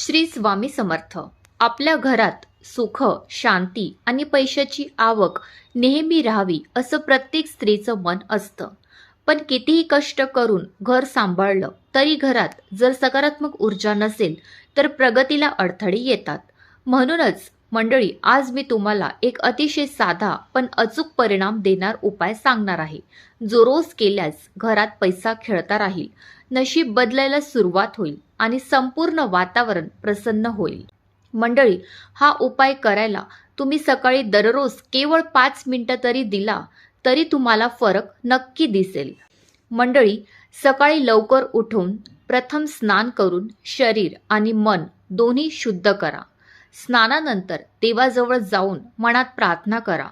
श्री स्वामी समर्थ. आपल्या घरात सुख शांती आणि पैशाची आवक नेहमी राहावी असं प्रत्येक स्त्रीचं मन असतं. पण कितीही कष्ट करून घर सांभाळलं तरी घरात जर सकारात्मक ऊर्जा नसेल तर प्रगतीला अडथळे येतात. म्हणूनच मंडळी आज मी तुम्हाला एक अतिशय साधा पण अचूक परिणाम देणार उपाय सांगणार आहे. जो रोज केल्यास घरात पैसा खेळता राहील नशीब बदलायला सुरुवात होईल आणि संपूर्ण वातावरण प्रसन्न होईल. मंडळी हा उपाय करायला तुम्ही सकाळी दररोज केवळ पाच मिनटं तरी दिला तरी तुम्हाला फरक नक्की दिसेल. मंडळी सकाळी लवकर उठून प्रथम स्नान करून शरीर आणि मन दोन्ही शुद्ध करा. स्नानानंतर देवाजवळ जाऊन मनात प्रार्थना करा.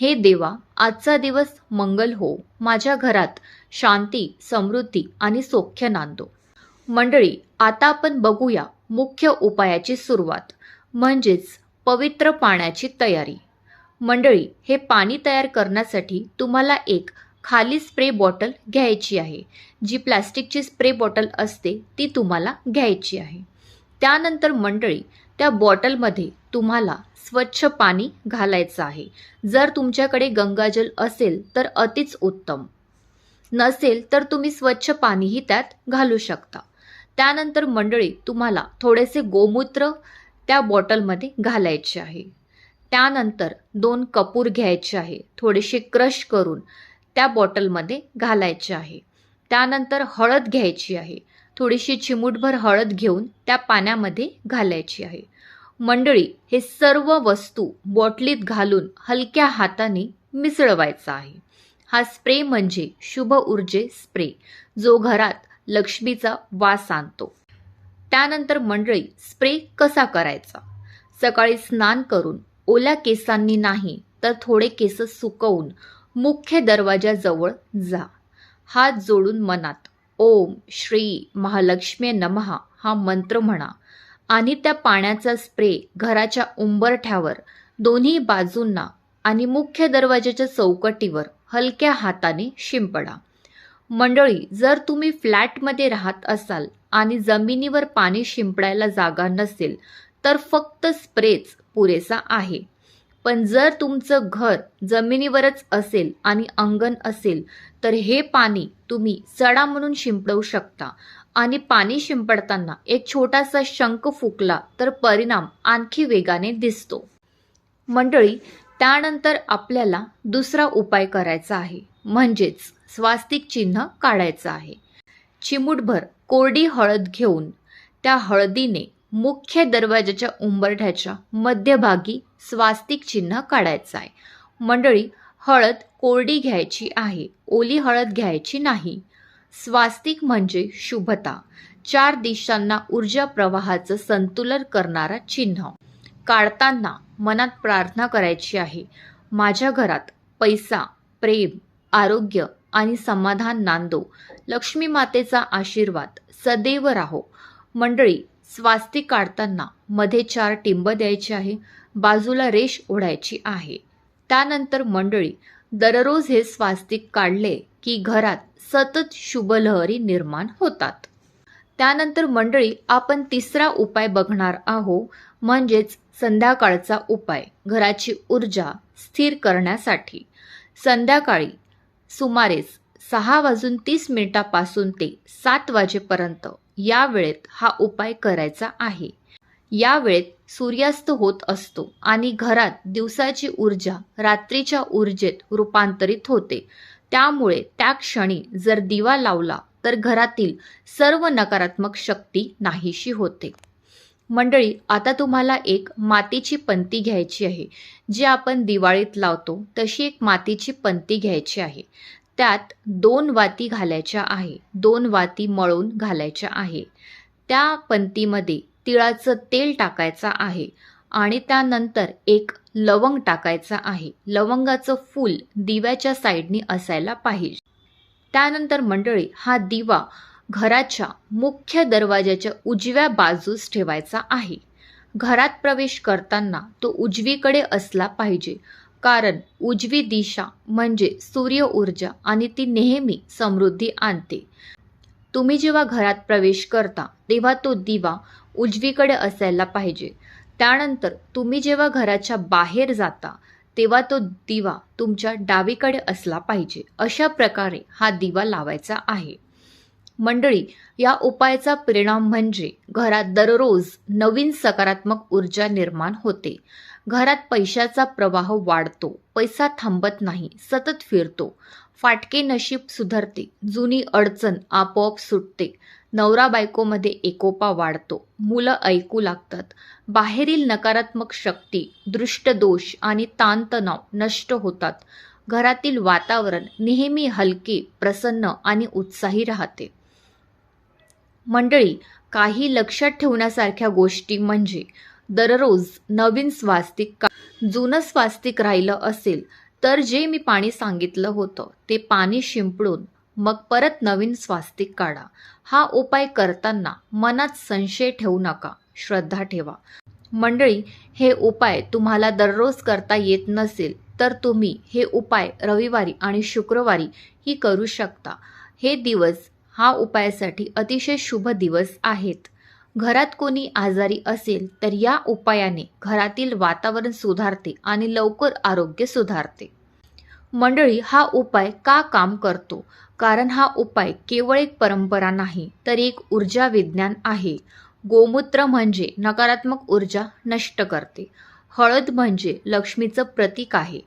हे देवा आजचा दिवस मंगल हो. माझ्या घरात शांती समृद्धी आणि सौख्य नांदो. मंडळी आता आपण बघूया मुख्य उपायाची सुरुवात म्हणजेच पवित्र पाण्याची तयारी. मंडळी हे पाणी तयार करण्यासाठी तुम्हाला एक खाली स्प्रे बॉटल घ्यायची आहे. जी प्लॅस्टिकची स्प्रे बॉटल असते ती तुम्हाला घ्यायची आहे. त्यानंतर मंडळी त्या बॉटलमध्ये तुम्हाला स्वच्छ पाणी घालायचं आहे. जर तुमच्याकडे गंगाजल असेल तर अतिच उत्तम. नसेल तर तुम्ही स्वच्छ पाणीही त्यात घालू शकता. त्यानंतर मंडळी तुम्हाला थोडेसे गोमूत्र त्या बॉटलमध्ये घालायचे आहे. त्यानंतर दोन कपूर घ्यायचे आहे. थोडेसे क्रश करून त्या बॉटलमध्ये घालायचे आहे. त्यानंतर हळद घ्यायची आहे. थोडीशी चिमूटभर हळद घेऊन त्या पाण्यामध्ये घालायची आहे. मंडळी हे सर्व वस्तू बॉटलीत घालून हलक्या हाताने मिसळवायचा आहे. हा स्प्रे म्हणजे शुभ ऊर्जे स्प्रे जो घरात लक्ष्मीचा वास आणतो. त्यानंतर मंडळी स्प्रे कसा करायचा? सकाळी स्नान करून ओल्या केसांनी नाही तर थोडे केस सुकवून मुख्य दरवाजाजवळ जा. हात जोडून मनात ओम श्री महालक्ष्मी नमहा हा मंत्र म्हणा. आणि त्या पाण्याचा स्प्रे घराच्या उंबरठ्यावर दोन्ही बाजूंना आणि मुख्य दरवाजाच्या चौकटीवर हलक्या हाताने शिंपडा. मंडळी जर तुम्ही फ्लॅटमध्ये राहत असाल आणि जमिनीवर पाणी शिंपडायला जागा नसेल तर फक्त स्प्रेच पुरेसा आहे. पण जर तुमचं घर जमिनीवरच असेल आणि अंगण असेल तर हे पाणी तुम्ही सडा म्हणून शिंपडवू शकता. आणि पाणी शिंपडताना एक छोटासा शंख फुकला तर परिणाम आणखी वेगाने दिसतो. मंडळी त्यानंतर आपल्याला दुसरा उपाय करायचा आहे. म्हणजेच स्वास्तिक चिन्ह काढायचं आहे. चिमूटभर कोरडी हळद घेऊन त्या हळदीने मुख्य दरवाजाच्या उंबरठ्याच्या मध्यभागी स्वास्तिक चिन्ह काढायचं आहे. मंडळी हळद कोरडी घ्यायची आहे ओली हळद घ्यायची नाही. स्वास्तिक म्हणजे शुभता. चार दिशांना ऊर्जा प्रवाहाचं संतुलन करणारा चिन्ह. काढताना मनात प्रार्थना करायची आहे. माझ्या घरात पैसा प्रेम आरोग्य आणि समाधान नांदो. लक्ष्मी मातेचा आशीर्वाद. सदैव राहो. मंडळी स्वास्तिक काढताना मध्ये चार टिंब द्यायचे आहे बाजूला रेष ओढायची आहे. त्यानंतर मंडळी दररोज हे स्वास्तिक काढले की घरात सतत शुभलहरी निर्माण होतात. त्यानंतर मंडळी आपण तिसरा उपाय बघणार आहो म्हणजेच संध्याकाळचा उपाय घराची ऊर्जा स्थिर करण्यासाठी. संध्याकाळी सुमारे सहा वाजून तीस मिनिटापासून ते सात वाजेपर्यंत या वेळेत हा उपाय करायचा आहे. या वेळेत सूर्यास्त होत असतो आणि घरात दिवसाची ऊर्जा रात्रीच्या ऊर्जेत रूपांतरित होते. त्यामुळे त्या क्षणी जर दिवा लावला तर घरातील सर्व नकारात्मक शक्ती नाहीशी होते. मंडळी आता तुम्हाला एक मातीची पंती घ्यायची आहे. जी आपण दिवाळीत लावतो तशी एक मातीची पंती घ्यायची आहे. त्यात दोन वाती घालायच्या आहे. दोन वाती मळून घालायच्या आहे. त्या पंतीमध्ये तिळाचं तेल टाकायचं आहे आणि त्यानंतर एक लवंग टाकायचा आहे. लवंगाचं फूल दिव्याच्या साईडनी असायला पाहिजे. त्यानंतर मंडळी हा दिवा घराच्या मुख्य दरवाजाच्या उजव्या बाजूस ठेवायचा आहे. घरात प्रवेश करताना तो उजवीकडे असला पाहिजे. कारण उजवी दिशा म्हणजे सूर्य ऊर्जा आणि ती नेहमी समृद्धी आणते. तुम्ही जेव्हा घरात प्रवेश करता तेव्हा तो दिवा उजवीकडे असायला पाहिजे. त्यानंतर तुम्ही जेव्हा घराच्या बाहेर जाता तेव्हा तो दिवा तुमच्या डावीकडे असला पाहिजे. अशा प्रकारे हा दिवा लावायचा आहे. मंडळी या उपायाचा परिणाम म्हणजे घरात दररोज नवीन सकारात्मक ऊर्जा निर्माण होते. घरात पैशाचा प्रवाह वाढतो पैसा थांबत नाही सतत फिरतो. फाटके नशीब सुधारते जुनी अडचण आपोआप सुटते. नवरा बायकोमध्ये एकोपा वाढतो मुलं ऐकू लागतात. बाहेरील नकारात्मक शक्ती दृष्टदोष आणि ताणतणाव नष्ट होतात. घरातील वातावरण नेहमी हलके प्रसन्न आणि उत्साही राहते. मंडळी काही लक्षात ठेवण्यासारख्या गोष्टी म्हणजे दररोज नवीन स्वास्तिक का जुनं स्वास्तिक राहिलं असेल तर जे मी पाणी सांगितलं होतं ते पाणी शिंपडून मग परत नवीन स्वास्तिक काढा. हा उपाय करताना मनात संशय ठेवू नका श्रद्धा ठेवा. मंडळी हे उपाय तुम्हाला दररोज करता येत नसेल तर तुम्ही हे उपाय रविवारी आणि शुक्रवारी ही करू शकता. हे दिवस हा उपायासाठी अतिशय शुभ दिवस आहेत. घरात कोणी आजारी असेल तर या उपायाने घरातील वातावरण सुधारते आणि लवकर आरोग्य सुधारते. मंडळी हा उपाय का काम करतो? कारण हा उपाय केवळ एक परंपरा नाही तर एक ऊर्जा विज्ञान आहे. गोमूत्र म्हणजे नकारात्मक ऊर्जा नष्ट करते. हळद म्हणजे लक्ष्मीचं प्रतीक आहे.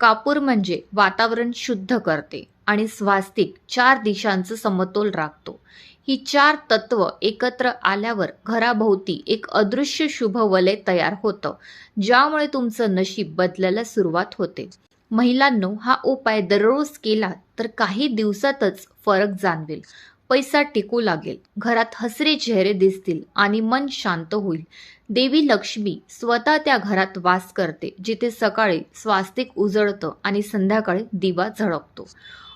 कापूर म्हणजे वातावरण शुद्ध करते. आणि स्वास्तिक चार दिशांचं समतोल राखतो. ही चार तत्व एकत्र आल्यावर घराभोवती एक अदृश्य शुभ वलय तयार होतं ज्यामुळे तुमचं नशीब बदलायला सुरुवात होते. महिलांनो हा उपाय दररोज केला तर काही दिवसातच फरक जाणवेल. पैसा टिकू लागेल. घरात हसरे चेहरे दिसतील आणि मन शांत होईल. देवी लक्ष्मी स्वतः त्या घरात वास करते जिथे सकाळी स्वास्तिक उजळतं आणि संध्याकाळी दिवा झळकतो.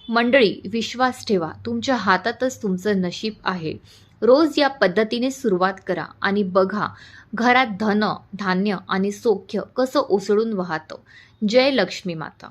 मंडळी विश्वास ठेवा तुमच्या हातातच तुमचं नशीब आहे. रोज या पद्धतीने सुरुवात करा आणि बघा घरात धन धान्य आणि सौख्य कसं उसळून वाहतं. जय लक्ष्मी माता.